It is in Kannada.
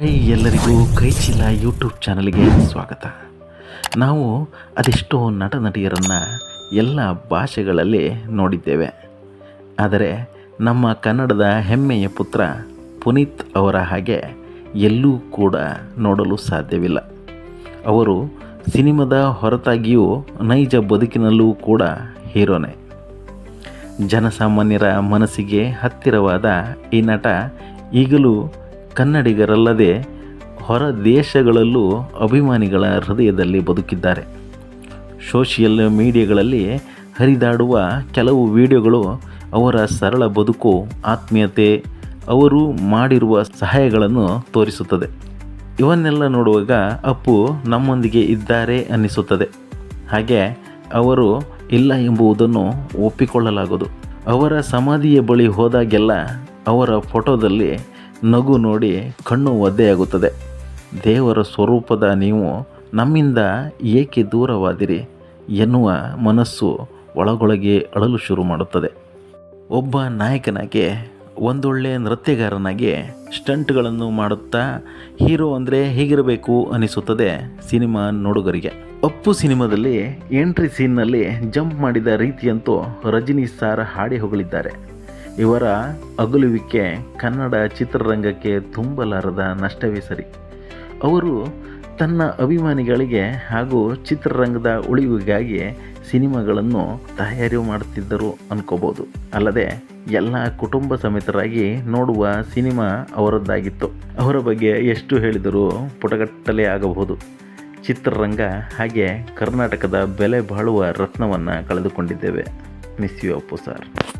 ಹೈ, ಎಲ್ಲರಿಗೂ ಕೈಚೀಲ ಯೂಟ್ಯೂಬ್ ಚಾನಲ್ಗೆ ಸ್ವಾಗತ. ನಾವು ಅದೆಷ್ಟೋ ನಟ ನಟಿಯರನ್ನು ಎಲ್ಲ ಭಾಷೆಗಳಲ್ಲಿ ನೋಡಿದ್ದೇವೆ. ಆದರೆ ನಮ್ಮ ಕನ್ನಡದ ಹೆಮ್ಮೆಯ ಪುತ್ರ ಪುನೀತ್ ಅವರ ಹಾಗೆ ಎಲ್ಲೂ ಕೂಡ ನೋಡಲು ಸಾಧ್ಯವಿಲ್ಲ. ಅವರು ಸಿನಿಮಾದ ಹೊರತಾಗಿಯೂ ನೈಜ ಬದುಕಿನಲ್ಲೂ ಕೂಡ ಹೀರೋನೇ. ಜನಸಾಮಾನ್ಯರ ಮನಸ್ಸಿಗೆ ಹತ್ತಿರವಾದ ಈ ನಟ ಈಗಲೂ ಕನ್ನಡಿಗರಲ್ಲದೆ ಹೊರ ದೇಶಗಳಲ್ಲೂ ಅಭಿಮಾನಿಗಳ ಹೃದಯದಲ್ಲಿ ಬದುಕಿದ್ದಾರೆ. ಸೋಷಿಯಲ್ ಮೀಡಿಯಾಗಳಲ್ಲಿ ಹರಿದಾಡುವ ಕೆಲವು ವಿಡಿಯೋಗಳು ಅವರ ಸರಳ ಬದುಕು, ಆತ್ಮೀಯತೆ, ಅವರು ಮಾಡಿರುವ ಸಹಾಯಗಳನ್ನು ತೋರಿಸುತ್ತದೆ. ಇವನ್ನೆಲ್ಲ ನೋಡುವಾಗ ಅಪ್ಪು ನಮ್ಮೊಂದಿಗೆ ಇದ್ದಾರೆ ಅನ್ನಿಸುತ್ತದೆ. ಹಾಗೆ ಅವರು ಇಲ್ಲ ಎಂಬುದನ್ನು ಒಪ್ಪಿಕೊಳ್ಳಲಾಗದು. ಅವರ ಸಮಾಧಿಯ ಬಳಿ ಹೋದಾಗೆಲ್ಲ ಅವರ ಫೋಟೋದಲ್ಲಿ ನಗು ನೋಡಿ ಕಣ್ಣು ಒದ್ದೆಯಾಗುತ್ತದೆ ದೇವರ ಸ್ವರೂಪದ ನೀವು ನಮ್ಮಿಂದ ಏಕೆ ದೂರವಾದಿರಿ ಎನ್ನುವ ಮನಸ್ಸು ಒಳಗೊಳಗೆ ಅಳಲು ಶುರು ಮಾಡುತ್ತದೆ. ಒಬ್ಬ ನಾಯಕನಾಗೆ, ಒಂದೊಳ್ಳೆ ನೃತ್ಯಗಾರನಾಗಿ ಸ್ಟಂಟ್ಗಳನ್ನು ಮಾಡುತ್ತಾ ಹೀರೋ ಅಂದರೆ ಹೇಗಿರಬೇಕು ಅನಿಸುತ್ತದೆ ಸಿನಿಮಾ ನೋಡುಗರಿಗೆ. ಅಪ್ಪು ಸಿನಿಮಾದಲ್ಲಿ ಎಂಟ್ರಿ ಸೀನ್ನಲ್ಲಿ ಜಂಪ್ ಮಾಡಿದ ರೀತಿಯಂತೂ ರಜನಿ ಸಾರ್ ಹಾಡಿ ಹೊಗಳಿದ್ದಾರೆ. ಇವರ ಅಗಲುವಿಕೆ ಕನ್ನಡ ಚಿತ್ರರಂಗಕ್ಕೆ ತುಂಬಲಾರದ ನಷ್ಟವೇ ಸರಿ. ಅವರು ತನ್ನ ಅಭಿಮಾನಿಗಳಿಗೆ ಹಾಗೂ ಚಿತ್ರರಂಗದ ಉಳಿವಿಗಾಗಿ ಸಿನಿಮಾಗಳನ್ನು ತಯಾರಿ ಮಾಡುತ್ತಿದ್ದರು ಅನ್ಕೋಬೋದು ಅಲ್ಲದೆ ಎಲ್ಲ ಕುಟುಂಬ ಸಮೇತರಾಗಿ ನೋಡುವ ಸಿನಿಮಾ ಅವರದ್ದಾಗಿತ್ತು. ಅವರ ಬಗ್ಗೆ ಎಷ್ಟು ಹೇಳಿದರೂ ಪುಟಗಟ್ಟಲೆ ಆಗಬಹುದು. ಚಿತ್ರರಂಗ ಹಾಗೆ ಕರ್ನಾಟಕದ ಬೆಲೆ ಬಾಳುವ ರತ್ನವನ್ನು ಕಳೆದುಕೊಂಡಿದ್ದೇವೆ. Miss you Appu sir